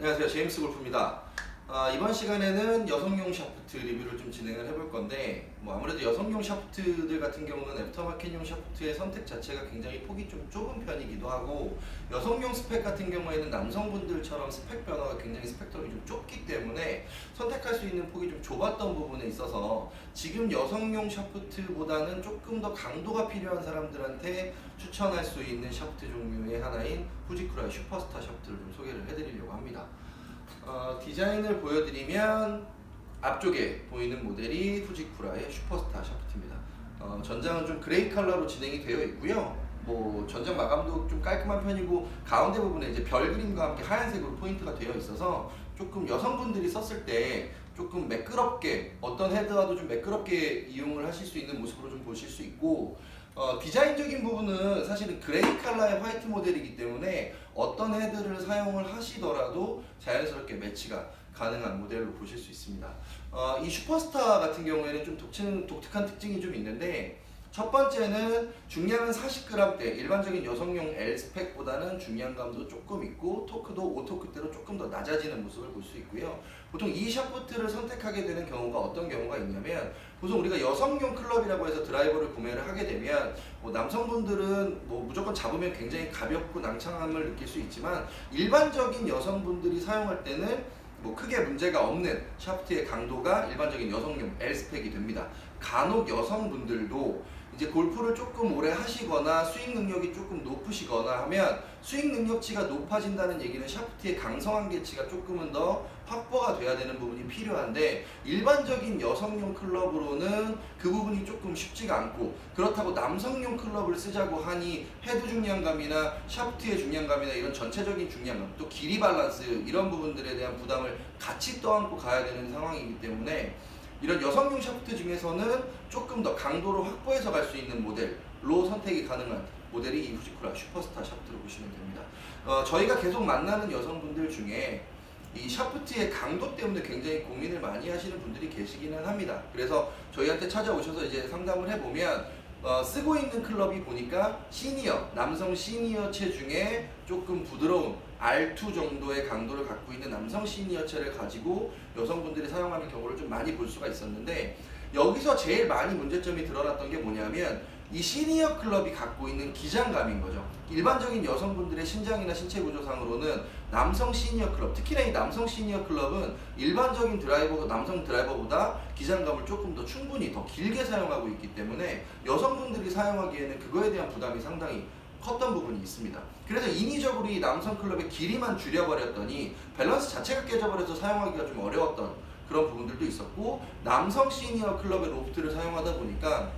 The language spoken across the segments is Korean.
안녕하세요. 제임스 골프입니다. 아, 이번 시간에는 여성용 샤프트 리뷰를 좀 진행을 해볼 건데 뭐 아무래도 여성용 샤프트들 같은 경우는 애프터마켓용 샤프트의 선택 자체가 굉장히 폭이 좀 좁은 편이기도 하고 여성용 스펙 같은 경우에는 남성분들처럼 스펙 변화가 굉장히 스펙트럼이 좀 좁기 때문에 선택할 수 있는 폭이 좀 좁았던 부분에 있어서 지금 여성용 샤프트보다는 조금 더 강도가 필요한 사람들한테 추천할 수 있는 샤프트 종류의 하나인 후지쿠라의 슈퍼스타 샤프트를 좀 소개를 해드리려고 합니다. 어, 디자인을 보여드리면 앞쪽에 보이는 모델이 후지쿠라의 슈퍼스타 샤프트입니다. 어, 전장은 좀 그레이 컬러로 진행이 되어 있고요. 뭐 전장 마감도 좀 깔끔한 편이고 가운데 부분에 이제 별 그림과 함께 하얀색으로 포인트가 되어 있어서 조금 여성분들이 썼을 때 조금 매끄럽게 어떤 헤드와도 좀 매끄럽게 이용을 하실 수 있는 모습으로 좀 보실 수 있고 어, 디자인적인 부분은 사실은 그레이 컬러의 화이트 모델이기 때문에 어떤 헤드를 사용을 하시더라도 자연스럽게 매치가 가능한 모델로 보실 수 있습니다. 어, 이 슈퍼스타 같은 경우에는 좀 독특, 독특한 특징이 좀 있는데 첫 번째는 중량은 40g대 일반적인 여성용 L 스펙보다는 중량감도 조금 있고 토크도 오토크대로 조금 더 낮아지는 모습을 볼 수 있고요. 보통 이 샤프트를 선택하게 되는 경우가 어떤 경우가 있냐면 보통 우리가 여성용 클럽이라고 해서 드라이버를 구매를 하게 되면 뭐 남성분들은 뭐 무조건 잡으면 굉장히 가볍고 낭창함을 느낄 수 있지만 일반적인 여성분들이 사용할 때는 뭐 크게 문제가 없는 샤프트의 강도가 일반적인 여성용 L 스펙이 됩니다. 간혹 여성분들도 이제 골프를 조금 오래 하시거나 스윙 능력이 조금 높으시거나 하면 스윙 능력치가 높아진다는 얘기는 샤프트의 강성한계치가 조금은 더 확보가 돼야 되는 부분이 필요한데 일반적인 여성용 클럽으로는 그 부분이 조금 쉽지가 않고 그렇다고 남성용 클럽을 쓰자고 하니 헤드 중량감이나 샤프트의 중량감이나 이런 전체적인 중량감 또 길이 밸런스 이런 부분들에 대한 부담을 같이 떠안고 가야 되는 상황이기 때문에 이런 여성용 샤프트 중에서는 조금 더 강도를 확보해서 갈 수 있는 모델로 선택이 가능한 모델이 이 후지쿠라 슈퍼스타 샤프트로 보시면 됩니다. 어, 저희가 계속 만나는 여성분들 중에 이 샤프트의 강도 때문에 굉장히 고민을 많이 하시는 분들이 계시기는 합니다. 그래서 저희한테 찾아오셔서 이제 상담을 해보면 어, 쓰고 있는 클럽이 보니까 시니어, 남성 시니어 체 중에 조금 부드러운 R2 정도의 강도를 갖고 있는 남성 시니어 체를 가지고 여성분들이 사용하는 경우를 좀 많이 볼 수가 있었는데 여기서 제일 많이 문제점이 드러났던 게 뭐냐면 이 시니어 클럽이 갖고 있는 기장감인 거죠. 일반적인 여성분들의 신장이나 신체 구조상으로는 남성 시니어 클럽, 특히나 이 남성 시니어 클럽은 일반적인 드라이버, 남성 드라이버보다 기장감을 조금 더 충분히 더 길게 사용하고 있기 때문에 여성분들이 사용하기에는 그거에 대한 부담이 상당히 컸던 부분이 있습니다. 그래서 인위적으로 이 남성 클럽의 길이만 줄여버렸더니 밸런스 자체가 깨져버려서 사용하기가 좀 어려웠던 그런 부분들도 있었고 남성 시니어 클럽의 로프트를 사용하다 보니까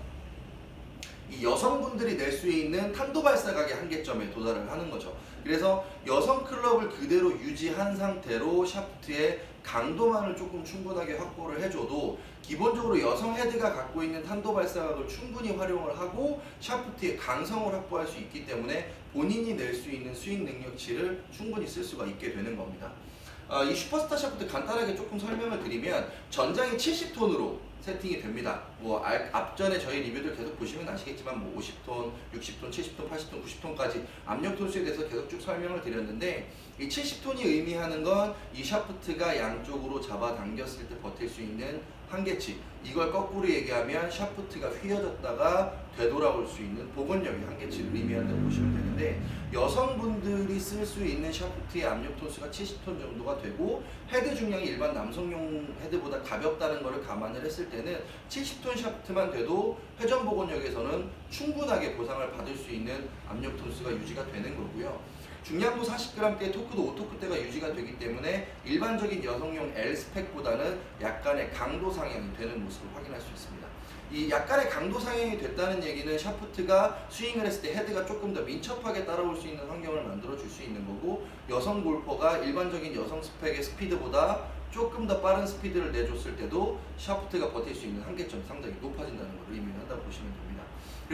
이 여성분들이 낼 수 있는 탄도 발사각의 한계점에 도달을 하는 거죠. 그래서 여성 클럽을 그대로 유지한 상태로 샤프트의 강도만을 조금 충분하게 확보를 해줘도 기본적으로 여성 헤드가 갖고 있는 탄도 발사각을 충분히 활용을 하고 샤프트의 강성을 확보할 수 있기 때문에 본인이 낼 수 있는 스윙 능력치를 충분히 쓸 수가 있게 되는 겁니다. 어, 이 슈퍼스타 샤프트 간단하게 조금 설명을 드리면 전장이 70톤으로 세팅이 됩니다. 뭐 알- 앞전에 저희 리뷰들 계속 보시면 아시겠지만 뭐 50톤, 60톤, 70톤, 80톤, 90톤까지 압력 톤수에 대해서 계속 쭉 설명을 드렸는데 이 70톤이 의미하는 건 이 샤프트가 양쪽으로 잡아당겼을 때 버틸 수 있는 한계치 이걸 거꾸로 얘기하면 샤프트가 휘어졌다가 되돌아올 수 있는 복원력의 한계치를 의미한다고 보시면 되는데 여성분들이 쓸 수 있는 샤프트의 압력 톤수가 70톤 정도가 되고 헤드 중량이 일반 남성용 헤드보다 가볍다는 것을 감안을 했을 때는 70톤 샤프트만 돼도 회전 복원력에서는 충분하게 보상을 받을 수 있는 압력 톤수가 유지가 되는 거고요. 중량도 40g대, 토크도 오토크대가 유지가 되기 때문에 일반적인 여성용 L 스펙보다는 약간의 강도 상향이 되는 모습을 확인할 수 있습니다. 이 약간의 강도 상향이 됐다는 얘기는 샤프트가 스윙을 했을 때 헤드가 조금 더 민첩하게 따라올 수 있는 환경을 만들어 줄 수 있는 거고 여성 골퍼가 일반적인 여성 스펙의 스피드보다 조금 더 빠른 스피드를 내줬을 때도 샤프트가 버틸 수 있는 한계점이 상당히 높아진다는 걸의미한다고 보시면 됩니다.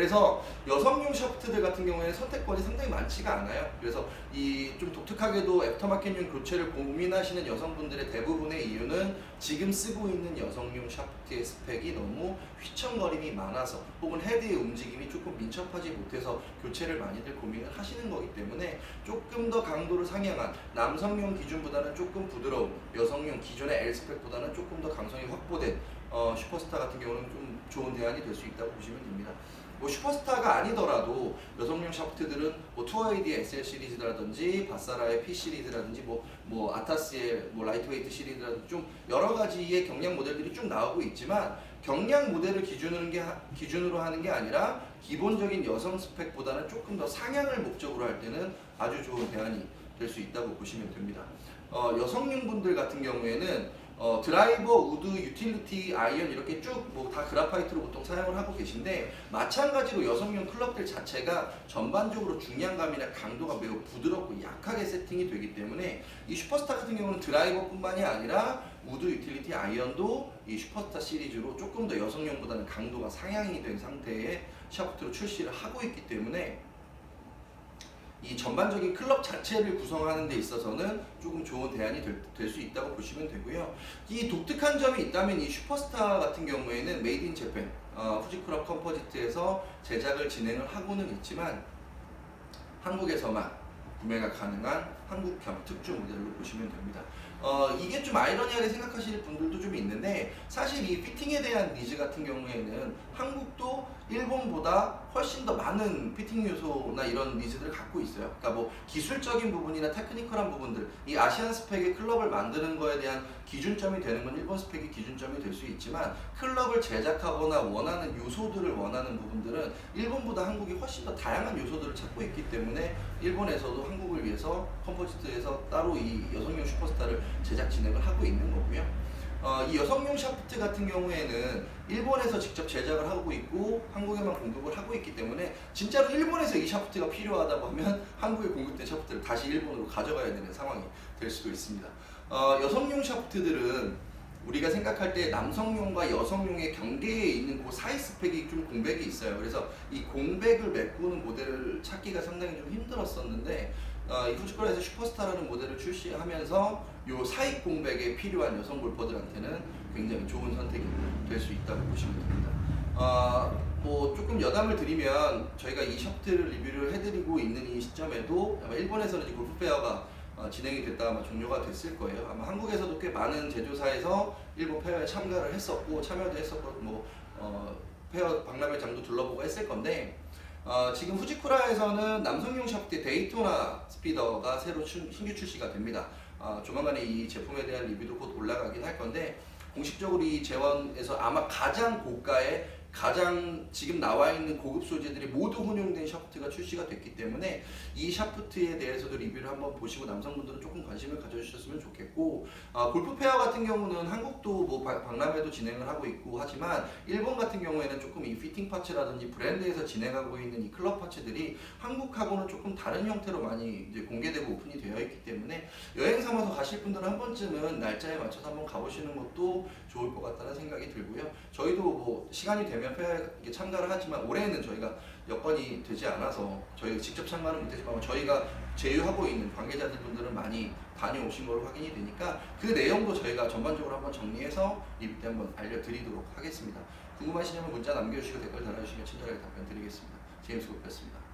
그래서 여성용 샤프트들 같은 경우에는 선택권이 상당히 많지가 않아요. 그래서 이 좀 독특하게도 애프터마켓용 교체를 고민하시는 여성분들의 대부분의 이유는 지금 쓰고 있는 여성용 샤프트의 스펙이 너무 휘청거림이 많아서 혹은 헤드의 움직임이 조금 민첩하지 못해서 교체를 많이들 고민을 하시는 거기 때문에 조금 더 강도를 상향한 남성용 기준보다는 조금 부드러운 여성용 기존의 L스펙보다는 조금 더 강성이 확보된 어, 슈퍼스타 같은 경우는 좀 좋은 대안이 될 수 있다고 보시면 됩니다. 뭐 슈퍼스타가 아니더라도 여성용 샤프트들은 뭐 투어에이디의 SL 시리즈라든지 바사라의 P 시리즈라든지 뭐, 뭐 아타스의 뭐 라이트웨이트 시리즈라든지 좀 여러 가지의 경량 모델들이 쭉 나오고 있지만 경량 모델을 기준으로, 게, 하- 기준으로 하는 게 아니라 기본적인 여성 스펙보다는 조금 더 상향을 목적으로 할 때는 아주 좋은 대안이 될 수 있다고 보시면 됩니다. 어, 여성용 분들 같은 경우에는 어, 드라이버, 우드, 유틸리티, 아이언 이렇게 쭉 뭐 다 그라파이트로 보통 사용을 하고 계신데 마찬가지로 여성용 클럽들 자체가 전반적으로 중량감이나 강도가 매우 부드럽고 약하게 세팅이 되기 때문에 이 슈퍼스타 같은 경우는 드라이버뿐만이 아니라 우드, 유틸리티, 아이언도 이 슈퍼스타 시리즈로 조금 더 여성용보다는 강도가 상향이 된 상태의 샤프트로 출시를 하고 있기 때문에 이 전반적인 클럽 자체를 구성하는 데 있어서는 조금 좋은 대안이 될 수 있다고 보시면 되고요. 이 독특한 점이 있다면 이 슈퍼스타 같은 경우에는 메이드 인 재팬 어, 후지클럽 컴포지트에서 제작을 진행을 하고는 있지만 한국에서만 구매가 가능한 한국형 특주 모델로 보시면 됩니다. 어, 이게 좀 아이러니하게 생각하시는 분들도 좀 있는데 사실 이 피팅에 대한 니즈 같은 경우에는 한국도 일본보다 훨씬 더 많은 피팅 요소나 이런 니즈들을 갖고 있어요. 그러니까 뭐 기술적인 부분이나 테크니컬한 부분들, 이 아시안 스펙의 클럽을 만드는 거에 대한 기준점이 되는 건 일본 스펙이 기준점이 될 수 있지만 클럽을 제작하거나 원하는 요소들을 원하는 부분들은 일본보다 한국이 훨씬 더 다양한 요소들을 찾고 있기 때문에 일본에서도 한국을 위해서 컴포지트에서 따로 이 여성용 슈퍼스타를 제작 진행을 하고 있는 거고요. 어, 이 여성용 샤프트 같은 경우에는 일본에서 직접 제작을 하고 있고 한국에만 공급을 하고 있기 때문에 진짜로 일본에서 이 샤프트가 필요하다고 하면 한국에 공급된 샤프트를 다시 일본으로 가져가야 되는 상황이 될 수도 있습니다. 어, 여성용 샤프트들은 우리가 생각할 때 남성용과 여성용의 경계에 있는 그 사이 스펙이 좀 공백이 있어요. 그래서 이 공백을 메꾸는 모델을 찾기가 상당히 좀 힘들었었는데 어, 이 후지컬에서 슈퍼스타라는 모델을 출시하면서 요 사익 공백에 필요한 여성 골퍼들한테는 굉장히 좋은 선택이 될 수 있다고 보시면 됩니다. 어, 뭐 조금 여담을 드리면 저희가 이 샤프트를 리뷰를 해드리고 있는 이 시점에도 아마 일본에서는 이 골프 페어가 어, 진행이 됐다 아마 종료가 됐을 거예요. 아마 한국에서도 꽤 많은 제조사에서 일본 페어에 참가를 했었고 참여도 했었고 뭐 어, 페어 박람회장도 둘러보고 했을 건데 어, 지금 후지쿠라에서는 남성용 샤프트 데이토나 스피더가 새로 출- 신규 출시가 됩니다. 어, 조만간에 이 제품에 대한 리뷰도 곧 올라가긴 할 건데 공식적으로 이 재원에서 아마 가장 고가의 가장 지금 나와 있는 고급 소재들이 모두 혼용된 샤프트가 출시가 됐기 때문에 이 샤프트에 대해서도 리뷰를 한번 보시고 남성분들은 조금 관심을 가져주셨으면 좋겠고 아, 골프 페어 같은 경우는 한국도 뭐 박- 박람회도 진행을 하고 있고 하지만 일본 같은 경우에는 조금 이 피팅 파츠라든지 브랜드에서 진행하고 있는 이 클럽 파츠들이 한국하고는 조금 다른 형태로 많이 이제 공개되고 오픈이 되어 있기 때문에 여행 삼아서 가실 분들은 한 번쯤은 날짜에 맞춰서 한번 가보시는 것도 좋을 것 같다는 생각이 들고요. 저희도 뭐 시간이 되면 페어에 이렇게 참가를 하지만 올해는 저희가 여건이 되지 않아서 저희가 직접 참가는 못했지만 저희가 제휴하고 있는 관계자들 분들은 많이 다녀오신 걸로 확인이 되니까 그 내용도 저희가 전반적으로 한번 정리해서 리뷰 때 한번 알려드리도록 하겠습니다. 궁금하시면 문자 남겨주시고 댓글 달아주시면 친절하게 답변 드리겠습니다. 제임스 골프였습니다.